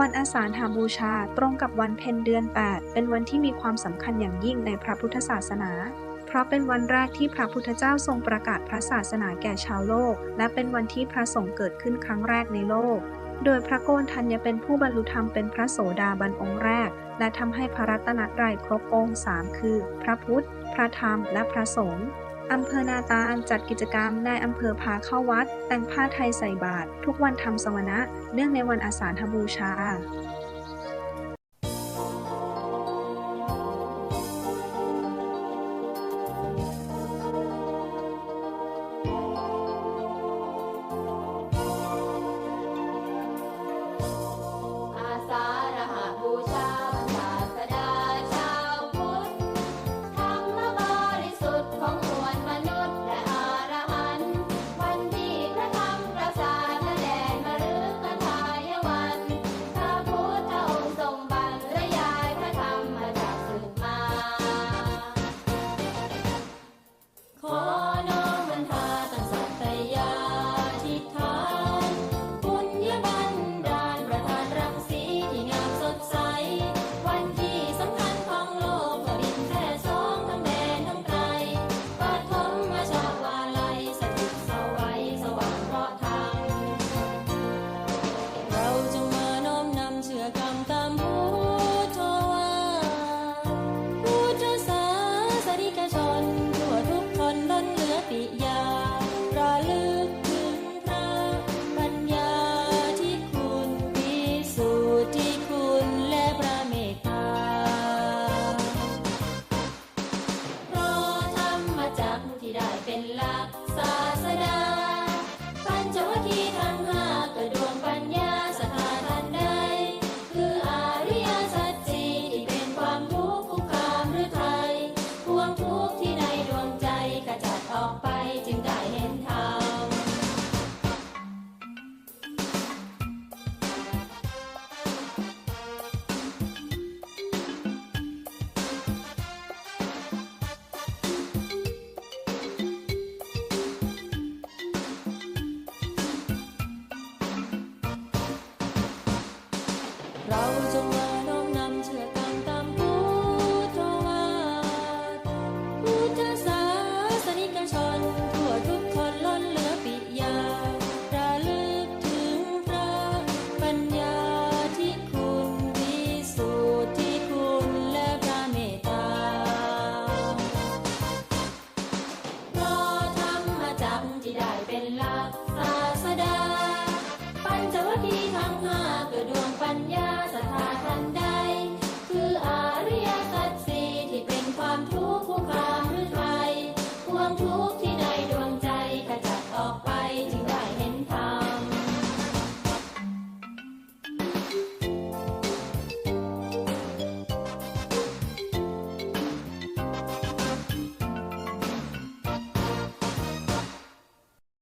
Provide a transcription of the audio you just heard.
วันอาสาฬหาบูชาตรงกับวันเพ็ญเดือน 8 เป็นวันที่มีความสำคัญอย่างยิ่งในพระพุทธศาสนา เพราะเป็นวันแรกที่พระพุทธเจ้าทรงประกาศพระศาสนาแก่ชาวโลก และเป็นวันที่พระสงฆ์เกิดขึ้นครั้งแรกในโลก โดยพระโกนทัญญเป็นผู้บรรลุธรรมเป็นพระโสดาบันองค์แรก และทำให้พระรัตนตรัยครบองค์สามคือ พระพุทธ พระธรรม และพระสงฆ์ อำเภอนาตาลจัดกิจกรรมนายอำเภอพาเข้าวัด แต่งผ้าไทยใส่บาตรทุกวันทำสมณะเนื่องในวันอาสาฬหบูชา เป็นหลักศาสดา ปัญจวัคคีย์ทั้งห้าก็ดดวงปัญญาสถาทันใด คืออริยสัจจีที่เป็นความทุกข์คุกคามหรือไทยพวงทุกข์ที่ในดวงใจกระจัดออกไปจึงได้ เรา